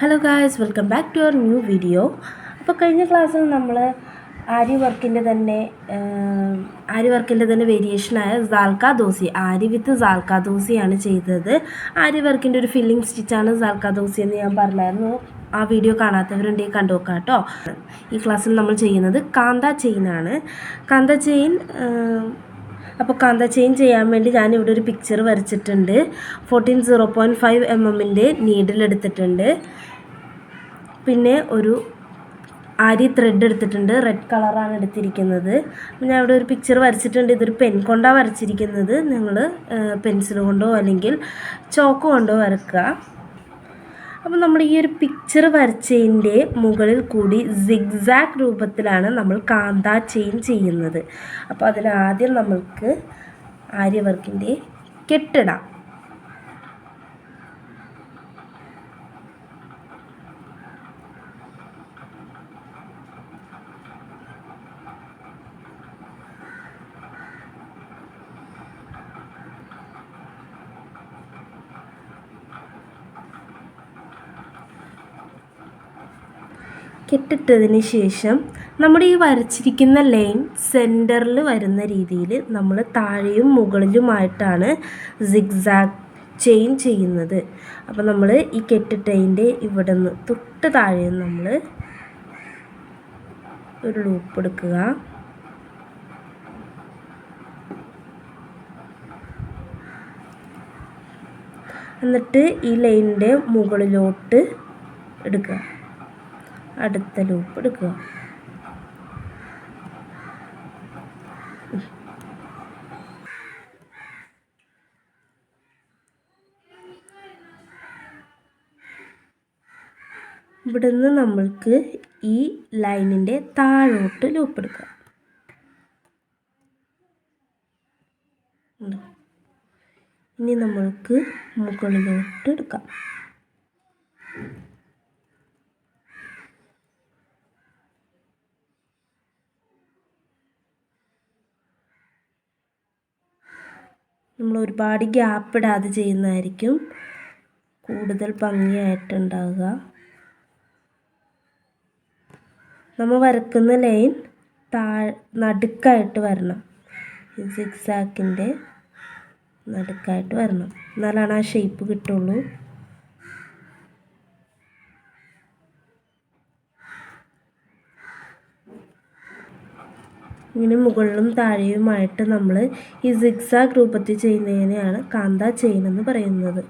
Hello guys welcome back to our new video അപ്പോൾ കഴിഞ്ഞ ക്ലാസ്സിൽ നമ്മൾ ആരി വർക്കിന്റെ തന്നെ ആരി വർക്കിന്റെ തന്നെ വേരിയേഷനായ സാൽക്ക ദോസി ആരി വിത്ത് സാൽക്ക ദോസിയാണ് ചെയ്തത്. ആരി വർക്കിന്റെ ഒരു ഫില്ലിംഗ് സ്റ്റിച്ചാണ് സാൽക്ക ദോസി എന്ന് ഞാൻ പറഞ്ഞായിരുന്നു. ആ വീഡിയോ കാണാത്തവരുണ്ടെങ്കിൽ കണ്ടു നോക്കാം കേട്ടോ. ഈ ക്ലാസ്സിൽ നമ്മൾ ചെയ്യുന്നത് കാന്ത ചെയിനാണ് കാന്ത ചെയിൻ അപ്പോൾ കാന്ത ചെയിൻ ചെയ്യാൻ വേണ്ടി ഞാനിവിടെ ഒരു പിക്ചർ വരച്ചിട്ടുണ്ട്. Fourteen zero point five M എമ്മിന്റെ നീഡിൽ എടുത്തിട്ടുണ്ട്. പിന്നെ ഒരു ആരി ത്രെഡ് എടുത്തിട്ടുണ്ട്. റെഡ് കളറാണ് എടുത്തിരിക്കുന്നത്. ഞാൻ ഇവിടെ ഒരു പിക്ചർ വരച്ചിട്ടുണ്ട്. ഇതൊരു പെൻ കൊണ്ടാണ് വരച്ചിരിക്കുന്നത്. നിങ്ങൾ പെൻസിൽ കൊണ്ടോ അല്ലെങ്കിൽ ചോക്ക് കൊണ്ടോ വരക്കുക. അപ്പോൾ നമ്മൾ ഈ ഒരു പിക്ചർ വരച്ചതിന്റെ മുകളിൽ കൂടി സിഗ്സാഗ് രൂപത്തിലാണ് നമ്മൾ കാന്താ ചെയിൻ ചെയ്യുന്നത്. അപ്പോൾ അതിനാദ്യം നമ്മൾക്ക് ആര്യവർക്കിന്റെ കെട്ടിടാം കെട്ടിട്ടതിന് ശേഷം നമ്മുടെ ഈ വരച്ചിരിക്കുന്ന ലൈൻ സെന്ററിൽ വരുന്ന രീതിയിൽ നമ്മൾ താഴെയും മുകളിലുമായിട്ടാണ് സിഗ്സാഗ് ചെയിൻ ചെയ്യുന്നത്. അപ്പോൾ നമ്മൾ ഈ കെട്ടിട്ടതിന്റെ ഇവിടെ നിന്ന് തൊട്ട് താഴെ നമ്മൾ ഒരു ലൂപ്പ് എടുക്കുക. എന്നിട്ട് ഈ ലൈനിന്റെ മുകളിലോട്ട് എടുക്കുക. അടുത്ത ലൂപ്പ് എടുക്കുക ഇവിടുന്ന് നമ്മൾക്ക് ഈ ലൈനിന്റെ താഴോട്ട് ലൂപ്പ് എടുക്കാം? ഇനി നമ്മൾക്ക് മുകളിലോട്ട് എടുക്കാം നമ്മൾ ഒരുപാട് ഗ്യാപ്പ് ഇടാതെ ചെയ്യുന്നതായിരിക്കും. കൂടുതൽ ഭംഗിയായിട്ടുണ്ടാവുക. നമ്മൾ വരക്കുന്ന ലൈൻ താഴ് നടുക്കായിട്ട് വരണം. സിക്സാക്കിന്റെ നടുക്കായിട്ട് വരണം. എന്നാലാണ് ആ ഷേപ്പ് കിട്ടുള്ളൂ. ഇങ്ങനെ മുകളിലും താഴെയുമായിട്ട് നമ്മൾ ഈ സിക്സാഗ് രൂപത്തിൽ ചെയ്യുന്നതിനെയാണ് കാന്ത ചെയിൻ എന്ന് പറയുന്നത്.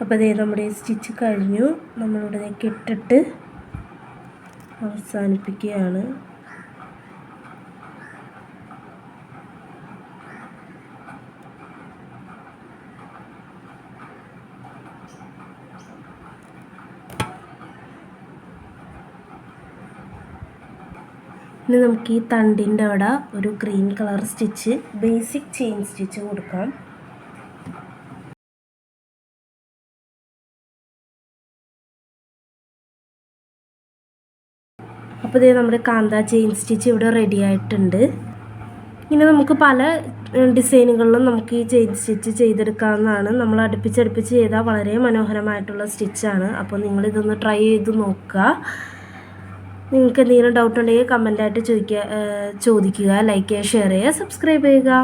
അപ്പോൾ ദേ നമ്മുടെ സ്റ്റിച്ച് കഴിഞ്ഞു. നമ്മളിവിടെ കെട്ടിട്ട് അവസാനിപ്പിക്കുകയാണ്. ഇനി നമുക്ക് ഈ തണ്ടിന്റെ അവിടെ ഒരു green colour stitch basic chain stitch കൊടുക്കാം. അപ്പോൾ ഇതേ നമ്മുടെ കാന്ത ചെയിൻ സ്റ്റിച്ച് ഇവിടെ റെഡി ആയിട്ടുണ്ട്. ഇങ്ങനെ നമുക്ക് പല ഡിസൈനുകളിലും നമുക്ക് ഈ ചെയിൻ സ്റ്റിച്ച് ചെയ്തെടുക്കാവുന്നതാണ്. നമ്മൾ അടുപ്പിച്ചടുപ്പിച്ച് ചെയ്താൽ വളരെ മനോഹരമായിട്ടുള്ള സ്റ്റിച്ചാണ് അപ്പോൾ നിങ്ങളിതൊന്ന് ട്രൈ ചെയ്ത് നോക്കുക. നിങ്ങൾക്ക് എന്തെങ്കിലും ഡൗട്ട് ഉണ്ടെങ്കിൽ കമന്റായിട്ട് ചോദിക്കുക ചോദിക്കുക ലൈക്ക് ചെയ്യുക ഷെയർ ചെയ്യുക സബ്സ്ക്രൈബ് ചെയ്യുക.